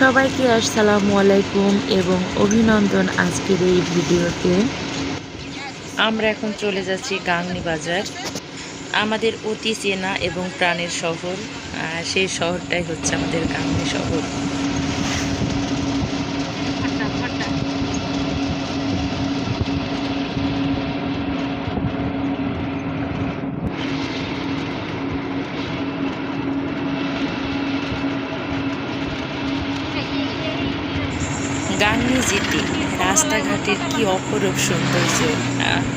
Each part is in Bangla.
সবাইকে আসসালামু আলাইকুম এবং অভিনন্দন আজকের এই ভিডিওতে। আমরা এখন চলে যাচ্ছি গাংনি বাজার। আমাদের অতি চেনা এবং প্রাণের শহর সেই শহরটাই হচ্ছে আমাদের গাংনি শহর। গাংনি যেতে রাস্তাঘাটের কি অপরূপ সৌন্দর্য।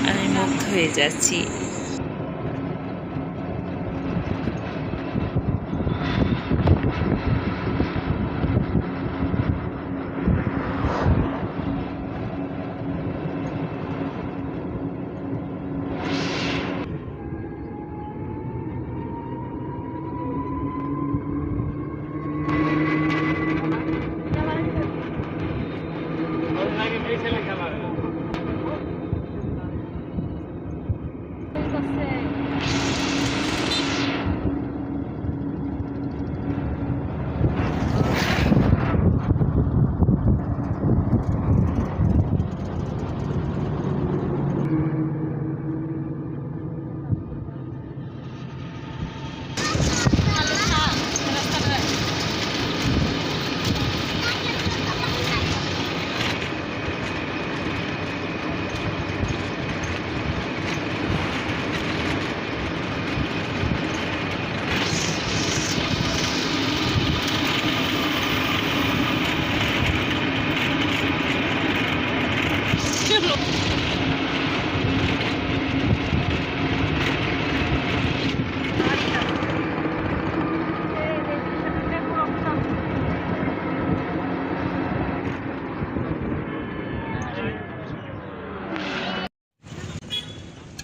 আমি মুগ্ধ হয়ে যাচ্ছি। que la.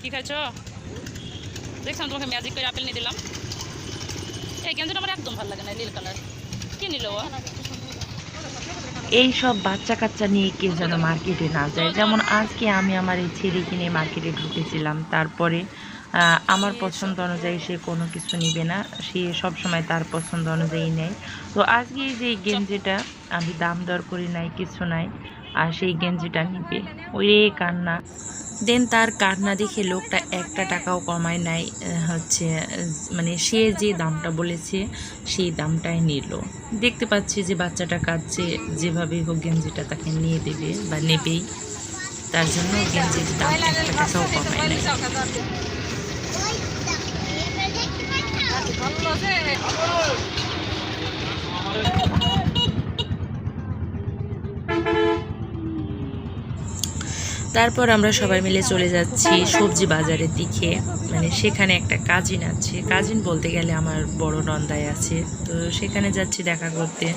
কি খাইছো দেখছিলাম তোমাকে ম্যাজিক করে আপেল নিয়ে দিলাম এই গেঞ্জিটা আমার একদম ভালো লাগে না নীল কালার কি নিল ও এই সব বাচ্চা কাচ্চা নিয়ে কেউ যেন মার্কেটে না যায়। যেমন আজকে আমি আমার এই ছেলে কিনে মার্কেটে ঢুকেছিলাম। তারপরে আমার পছন্দ অনুযায়ী সে কোনো কিছু নিবে না। সে সব সময় তার পছন্দ অনুযায়ী নেয়। তো আজকে যে গেঞ্জিটা আমি দাম দর করি নাই, কিছু নাই, আর সেই গেঞ্জিটা নিবে। ওই কান্না। দেন তার কান্না দেখে লোকটা একটা টাকাও কমায় নাই হচ্ছে মানে সে যে দামটা বলেছে, সেই দামটাই নিল। দেখতে পাচ্ছি যে বাচ্চাটা কাঁদছে, যেভাবে হোক গেঞ্জিটা তাকে নিয়ে দেবে বা নেবেই। তার জন্য গেঞ্জির দাম একটা টাকাও কমায় নাই। তারপর আমরা সবাই মিলে চলে যাচ্ছি সবজি বাজারের দিকে। মানে সেখানে একটা কাজিন আছে। কাজিন বলতে গেলে আমার বড় নন্দায় আছে। তো সেখানে যাচ্ছি দেখা করতে।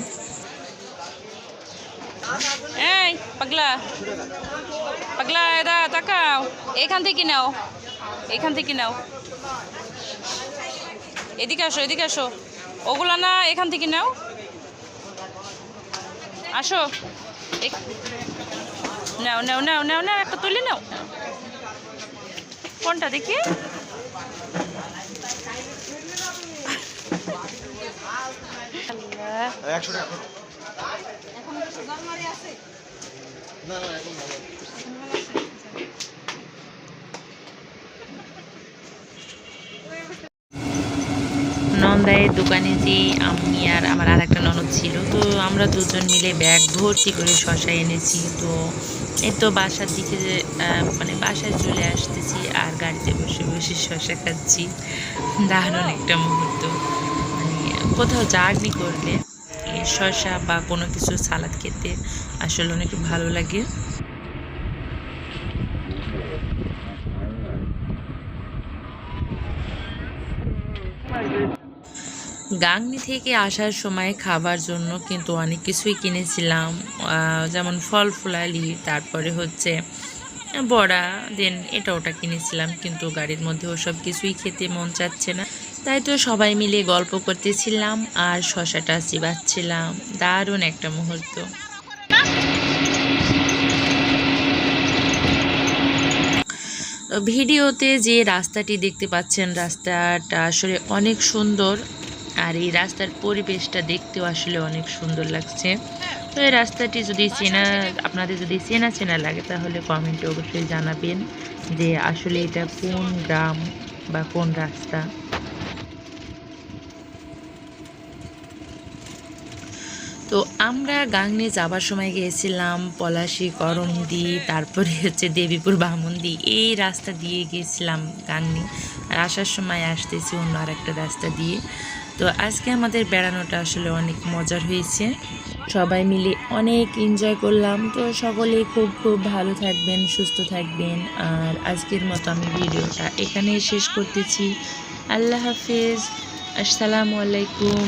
পাগলা। পাগলা এখান থেকে নাও। এখান থেকে নাও। এদিকে আসো এদিকে আসো। ওগুলা না, এখান থেকে নাও। আসো। নাও নাও নাও নাও নাও একটা তুলে নাও। কোনটা দেখি? টাকা। নন্দায়ের দোকানে যে আমি আর আমার আর একটা ননদ ছিল, তো আমরা দুজন মিলে ব্যাগ ভর্তি করে শশা এনেছি। তো এই তো বাসার দিকে মানে বাসায় চলে আসতেছি আর গাড়িতে বসে বসে শশা খাচ্ছি। দারুণ একটা মুহূর্ত। মানে কোথাও জার্নি করলে শশা বা কোনো কিছু সালাদ খেতে আসলে অনেক ভালো লাগে। গাংনি থেকে আসার সময় খাবার জন্য কিন্তু অনেক কিছুই কিনেছিলাম। যেমন ফল, ফুলালি, তারপরে হচ্ছে বড়া, দেন এটা ওটা কিনেছিলাম, কিন্তু গাড়ির মধ্যে ওসব কিছুই খেতে মন চাচ্ছে না। তাই তো সবাই মিলে গল্প করতেছিলাম আর শশাটা চিবাচ্ছিলাম। দারুণ একটা মুহূর্ত। ভিডিওতে যে রাস্তাটি দেখতে পাচ্ছেন, রাস্তাটা আসলে অনেক সুন্দর। আর এই রাস্তার পরিবেশটা দেখতেও আসলে অনেক সুন্দর লাগছে। তো এই রাস্তাটি যদি চেনা, আপনাদের যদি চেনা চেনা লাগে তাহলে কমেন্টে অবশ্যই জানাবেন যে আসলে এটা কোন গ্রাম বা কোন রাস্তা। তো আমরা গাংনে যাবার সময় গিয়েছিলাম, পলাশি করন্দি তারপরে হচ্ছে দেবীপুর, বামন্দি, এই রাস্তা দিয়ে গিয়েছিলাম গাংনি। আর আসার সময় আসতেছি অন্য আর একটা রাস্তা দিয়ে। তো আজকে আমাদের বেড়ানোটা আসলে অনেক মজার হয়েছে। সবাই মিলে অনেক এনজয় করলাম। তো সকলে খুব খুব ভালো থাকবেন, সুস্থ থাকবেন। আর আজকের মতো আমি ভিডিওটা এখানেই শেষ করতেছি। আল্লাহ হাফিজ। আসসালামু আলাইকুম।